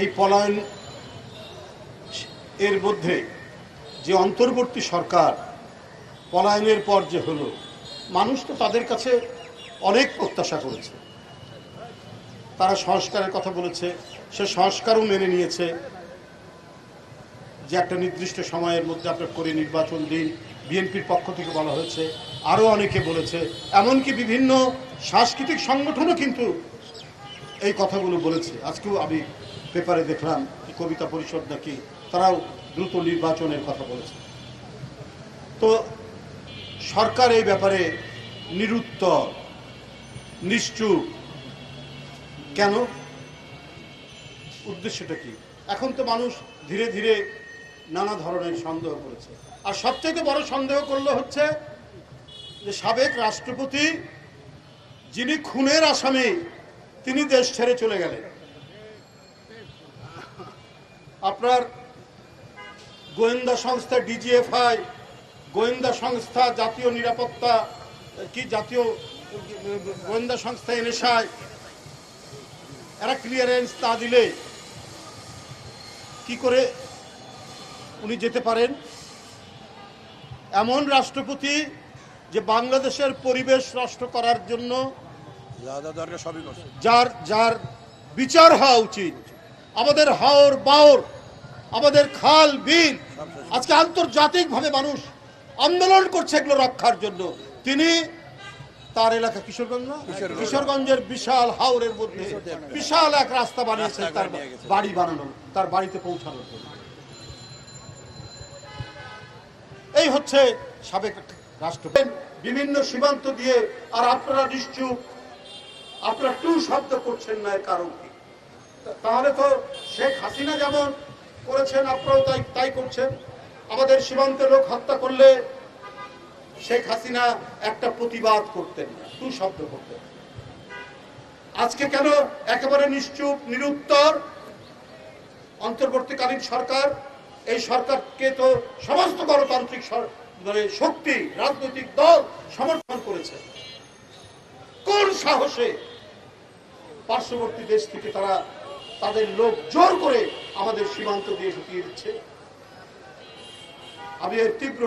এই পলায়ন এর মধ্যে যে অন্তর্বর্তী সরকার পলায়নের পর যে হলো, মানুষ তো তাদের কাছে অনেক প্রত্যাশা করেছে। তারা সংস্কারের কথা বলেছে, সে সংস্কারও মেনে নিয়েছে যে একটা নির্দিষ্ট সময়ের মধ্যে আপনার করে নির্বাচন দিন, বিএনপির পক্ষ থেকে বলা হয়েছে। আরও অনেকে বলেছে, এমনকি বিভিন্ন সাংস্কৃতিক সংগঠনও কিন্তু এই কথাগুলো বলেছে। আজকেও আমি পেপারে দেখলাম কবিতা পরিষদ নাকি তারাও দ্রুত নির্বাচনের কথা বলেছে। তো সরকার এই ব্যাপারে নিরুত্তর, নিশ্চুপ কেন? উদ্দেশ্যটা কি? এখন তো মানুষ ধীরে ধীরে নানা ধরনের সন্দেহ করেছে। আর সবথেকে বড় সন্দেহ করল হচ্ছে যে সাবেক রাষ্ট্রপতি, যিনি খুনের আসামি তিনি দেশ ছেড়ে চলে গেলেন। আপনার গোয়েন্দা সংস্থা ডিজিএফআই, গোয়েন্দা সংস্থা জাতীয় নিরাপত্তা, কি জাতীয়, গোয়েন্দা সংস্থা এনএসআই, এরা ক্লিয়ারেন্স না দিলে কি করে উনি যেতে পারেন? এমন রাষ্ট্রপতি যে বাংলাদেশের পরিবেশ নষ্ট করার জন্য যার যার বিচার হওয়া উচিত আমাদের হাওর বাওর আমাদের খাল বিল আজকে আন্তর্জাতিকভাবে মানুষ আন্দোলন করছে এগুলো রক্ষার জন্য। তিনি তার এলাকা কিশোরগঞ্জ? না কিশোরগঞ্জের বিশাল হাওরের মধ্যে বিশাল এক রাস্তা বানিয়েছে তার। বাড়ি বানানো তার বাড়িতে পৌঁছানোর জন্য। এই হচ্ছে সাবেক রাষ্ট্রপতি। বিভিন্ন সীমান্ত দিয়ে আর আপনারা নিশ্চুপ আপনারা টু শব্দ করছেন না এর কারণ কি? তাহলে তো শেখ হাসিনা যেমন করেছেন, আপনারাও তাই তাই করছেন। আমাদের সীমান্তে লোক হত্যা করলে শেখ হাসিনা একটা প্রতিবাদ করতেন না টু শব্দ করতেন আজকে কেন একেবারে নিশ্চুপ, নিরুত্তর? অন্তর্বর্তীকালীন সরকার, এই সরকারকে তো সমস্ত গণতান্ত্রিক মানে শক্তি, রাজনৈতিক দল সমর্থন করেছে। কোন সাহসে পার্শ্ববর্তী দেশ থেকে তারা তাদের লোক জোর করে আমাদের সীমান্ত দিয়ে ঢুকিয়ে দিচ্ছে? আমি এর তীব্র